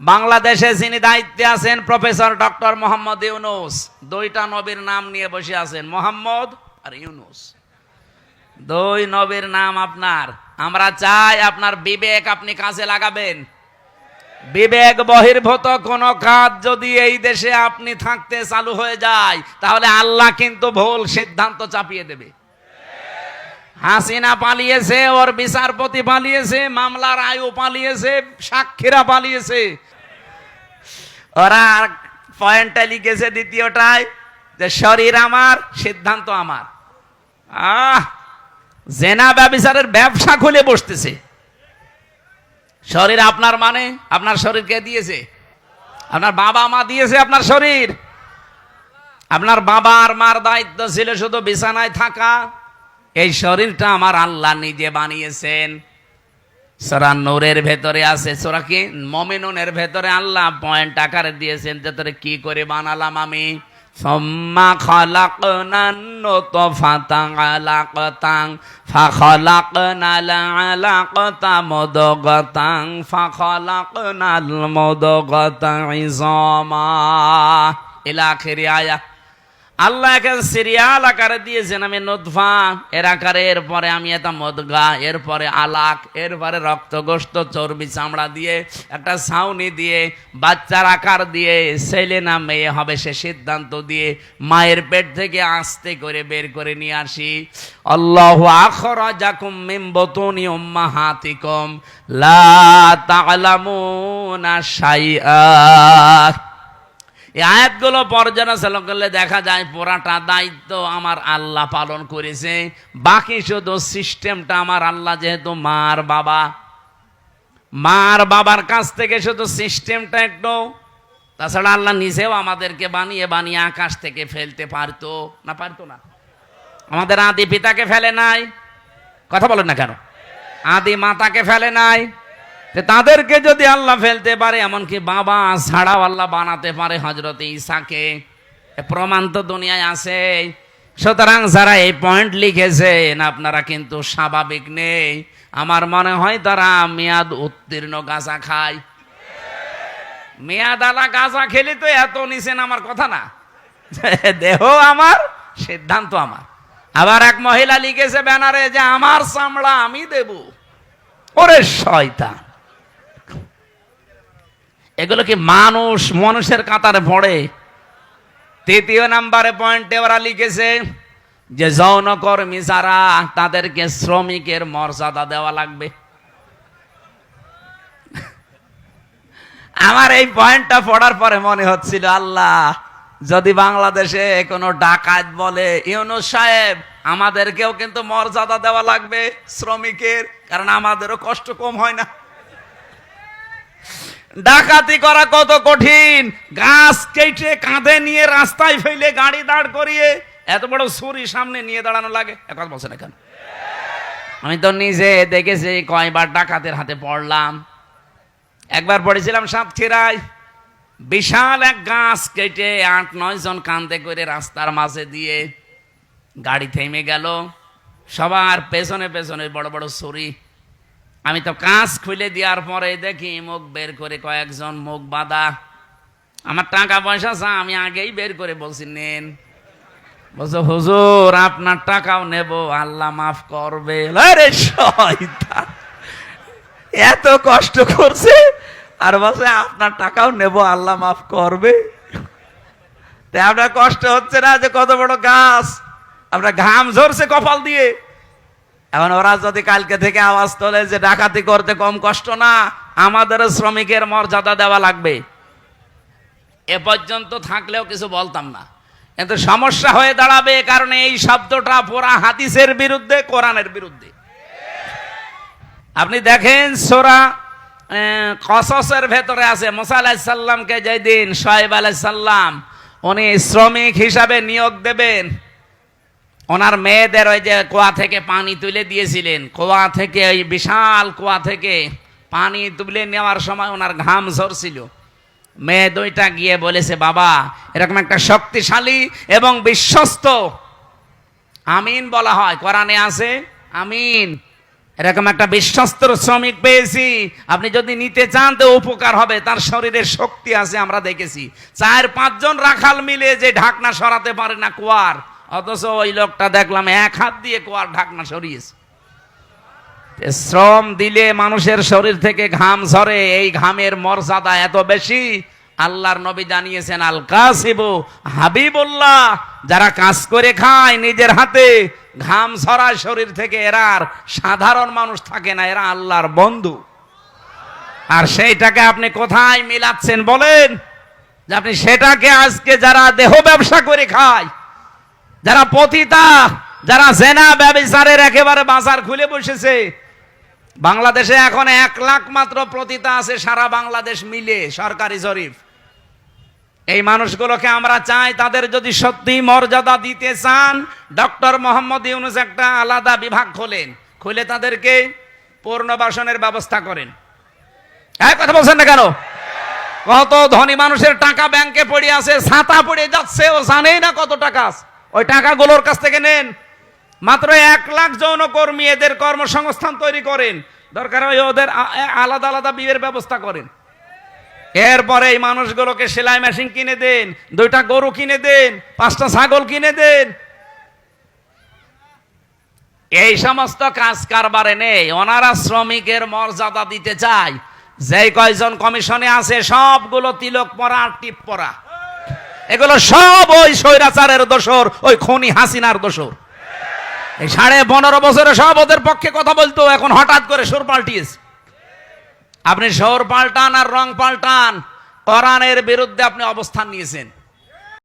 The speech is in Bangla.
বাংলাদেশে যিনি দায়িত্বে আছেন, প্রফেসর ডক্টর মোহাম্মদ ইউনুস। দুইটা নবীর নাম নিয়ে বসে আছেন, মোহাম্মদ আর ইউনুস। দুই নবীর নাম আপনার। আমরা চাই আপনার বিবেক আপনি কাজে লাগাবেন। বিবেক বহির্ভূত, কোন কাজ যদি এই দেশে আপনি থাকতে চালু হয়ে যায়, তাহলে আল্লাহ কিন্তু ভুল সিদ্ধান্ত চাপিয়ে দেবে। হাসিনা পালিয়েছে, ওর বিচারপতি পালিয়েছে, মামলার আয়ু পালিয়েছে, সাক্ষীরা পালিয়েছে। ওরা পয়েন্টটা লিখেছে দ্বিতীয়টায় যে শরীর আমার, সিদ্ধান্ত আমার। আহ! জেনা ব্যবচারের ব্যবসা খুলে বসতেছে। শরীর আপনার মানে? আপনার শরীরকে দিয়েছে? আপনার বাবা মা দিয়েছে আপনার শরীর। আপনার বাবা আর মার দায়িত্ব ছিল শুধু বিছানায় থাকা এই শরীরটা আমার আল্লাহ নিজে বানিয়েছেন। সোরা নূরের ভেতরে আছে, সোরা কি? মমিনুনের ভেতরে আল্লাহ পয়েন্ট আকারে দিয়েছেন যে তোরে কি করে বানালাম আমি। আয়া আল্লাহ একে সিরিয়াল আকারে দিয়েছেন, আমি নদফা এর আকারে, এরপরে আমি এটা মদগা, এরপরে আলাক, এরপরে রক্তগোস্ত, চর্বি চামড়া দিয়ে, একটা ছাউনি দিয়ে, বাচ্চার আকার দিয়ে, ছেলে না মেয়ে হবে সে সিদ্ধান্ত দিয়ে মায়ের পেট থেকে আস্তে করে বের করে নিয়ে আসি। আল্লাহ আখর জাকুম মিম বতুনি উম্মা হাতিকম লা তালামুনা শাইআ। এই আয়াতগুলো পর্যালোচনা করলে দেখা যায় পুরাটা দায়িত্ব আমার আল্লাহ পালন করেছে। বাকি শুধু সিস্টেমটা আমার আল্লাহ যেহেতু মার বাবা। মার বাবার কাছ থেকে শুধু সিস্টেমটা একটু। তাছাড়া আল্লাহ নিজেও আমাদেরকে বানিয়ে বানিয়ে আকাশ থেকে ফেলতে পারতো। না পারতো না। আমাদের আদি পিতাকে ফেলে নাই। কথা বলেন না কেন? আদি মাতাকে ফেলে নাই। তাদেরকে যদি আল্লাহ ফেলতে পারে, এমনকি বাবা ছাড়াও আল্লাহ বানাতে পারে হজরত ঈসাকে। এ প্রমাণ তো দুনিয়ায় আছে সুতরাং যারা এই পয়েন্ট লিখেছেন, আপনারা কিন্তু স্বাভাবিক নেই। আমার মনে হয় তারা মেয়াদ উত্তীর্ণ গাঁজা খায়। মেয়াদ আলা গাঁজা খেলে তো এত নিছেন আমার কথা না। দেহ আমার, সিদ্ধান্ত আমার। আবার এক মহিলা লিখেছে ব্যানারে যে, আমার চামড়া আমি দেব। ওরে শয়তান। এগুলো কি মানুষ মানুষের কাতারে পড়ে? তৃতীয় নাম্বারে পয়েন্টে ওরা লিখেছে যে যৌনকর্মী যারা, তাদেরকে শ্রমিকের মর্যাদা দেওয়া লাগবে। আমার এই পয়েন্টটা পড়ার পরে মনে হচ্ছিল, আল্লাহ, যদি বাংলাদেশে কোনো ডাকাত বলে, ইউনুস সাহেব, আমাদেরকেও কিন্তু মর্যাদা দেওয়া লাগবে শ্রমিকের, কারণ আমাদেরও কষ্ট কম হয় না। ডাকাতি করা কত কঠিন। গাছ কেটে কাঁধে নিয়ে রাস্তায় ফেলে গাড়ি দাঁড় করিয়ে এত বড় ছুরি সামনে নিয়ে দাঁড়ানো লাগে। এখন বলছে না কেন আমি তো নিজে দেখেছি, কয়বার ডাকাতের হাতে পড়লাম। একবার পড়েছিলাম সাতক্ষীরায় বিশাল এক গাছ কেটে আট, নয় জন কান্দে করে রাস্তার মাঝে দিয়ে গাড়ি থেমে গেল। সবার পেছনে পেছনে বড় বড় ছুরি আমি তো কাঁচ খুলে দেওয়ার পরে দেখি মুখ বের করে কয়েকজন মুখ বাঁধা। আমার টাকা পয়সা চা, আমি আগেই বের করে বলছি, নেন। বলছো, হুজুর, আপনার টাকাও নেব, আল্লাহ মাফ করবে। এত কষ্ট করছে, আর বলছে, আপনার টাকাও নেব, আল্লাহ মাফ করবে। তাই আপনার কষ্ট হচ্ছে না যে কত বড় গাছ, আপনার ঘাম ঝরছে কপাল দিয়ে। এখন ওরা যদি কালকে থেকে আওয়াজ তোলে যে ডাকাতি করতে কম কষ্ট না, আমাদের শ্রমিকের মর্যাদা দেওয়া লাগবে। এ পর্যন্ত থাকলেও কিছু বলতাম না। কিন্তু সমস্যা হয়ে দাঁড়াবে কারণ এই শব্দটা পুরা হাদিসের বিরুদ্ধে, কোরআনের বিরুদ্ধে। আপনি দেখেন সোরা কসসের ভেতরে আছে, মোসা আলাহিসাল্লামকে যেদিন সোহেব আলাইসাল্লাম উনি শ্রমিক হিসাবে নিয়োগ দেবেন ওনার মেয়েদের ওই যে কুয়া থেকে পানি তুলে দিয়েছিলেন। কুয়া থেকে ওই বিশাল কুয়া থেকে পানি তুলে নেওয়ার সময় ওনার ঘাম ঝরছিল। মেয়ে দুইটা গিয়ে বলেছে, বাবা, এরকম একটা শক্তিশালী এবং বিশ্বস্ত আমিন বলা হয়। কোরআনে আছে, আমিন। এরকম একটা বিশ্বস্ত শ্রমিক পেয়েছি। আপনি যদি নিতে চান তো উপকার হবে। তার শরীরে শক্তি আছে, আমরা দেখেছি। চার পাঁচজন রাখাল মিলে যে ঢাকনা সরাতে পারে না কুয়ার। অথচ ওই লোকটা দেখলাম এক হাত দিয়ে কুয়ার ঢাকনা সরিয়েছে। শ্রম দিলে মানুষের শরীর থেকে ঘাম ঝরে, এই ঘামের মর্যাদা এত বেশি, আল্লাহর নবী জানিয়েছেন আল কাসিবু হাবিবুল্লাহ, যারা কাজ করে খায় নিজের হাতে, ঘাম ঝরায় শরীর থেকে এরা আর সাধারণ মানুষ থাকে না, এরা আল্লাহর বন্ধু। আর সেইটাকে আপনি কোথায় মিলাচ্ছেন বলেন? যে আপনি সেটাকে আজকে যারা দেহ ব্যবসা করে খায় যারা পতিতা, যারা জেনা ব্যবসারের একেবারে বাজার খুলে বসেছে, বাংলাদেশে এখন এক লাখ মাত্র প্রতিতা আছে, সারা বাংলাদেশ মিলে, সরকারি জরিপ। এই মানুষগুলোকে আমরা চাই তাদের যদি সত্যি মর্যাদা দিতে চান, ডক্টর মোহাম্মদ ইউনুস একটা আলাদা বিভাগ খোলেন, খুলে তাদেরকে পুনর্বাসনের ব্যবস্থা করেন। এক কথা বলছেন না কেন? কত ধনী মানুষের টাকা ব্যাংকে পড়ে আছে, ছাতা পড়ে যাচ্ছে, ও জানেই না কত টাকা আছে। ওই টাকাগুলোর কাছ থেকে নেন। মাত্র এক লাখ যৌনকর্মী এদের কর্মসংস্থান তৈরি করেন। দরকার হয় ওদের আলাদা আলাদা বিয়ের ব্যবস্থা করেন। এরপরে এই মানুষগুলোকে সেলাই মেশিন কিনে দেন, দুইটা গরু কিনে দেন, পাঁচটা ছাগল কিনে দেন। এই সমস্ত কাজ কারবারে নেই। ওনারা শ্রমিকের মর্যাদা দিতে চায়। যেই কয়জন কমিশনে আছে, সবগুলো তিলক পরা আর টিপ পরা। এগুলো সব ওই স্বৈরাচারের দোষর, ওই খনি হাসিনার দোষর। এই সাড়ে পনেরো বছরে সব ওদের পক্ষে কথা বলতো, এখন হঠাৎ করে সুর পাল্টিয়েছে। আপনি সর পাল্টান আর রং পাল্টান, কোরআনের বিরুদ্ধে আপনি অবস্থান নিয়েছেন।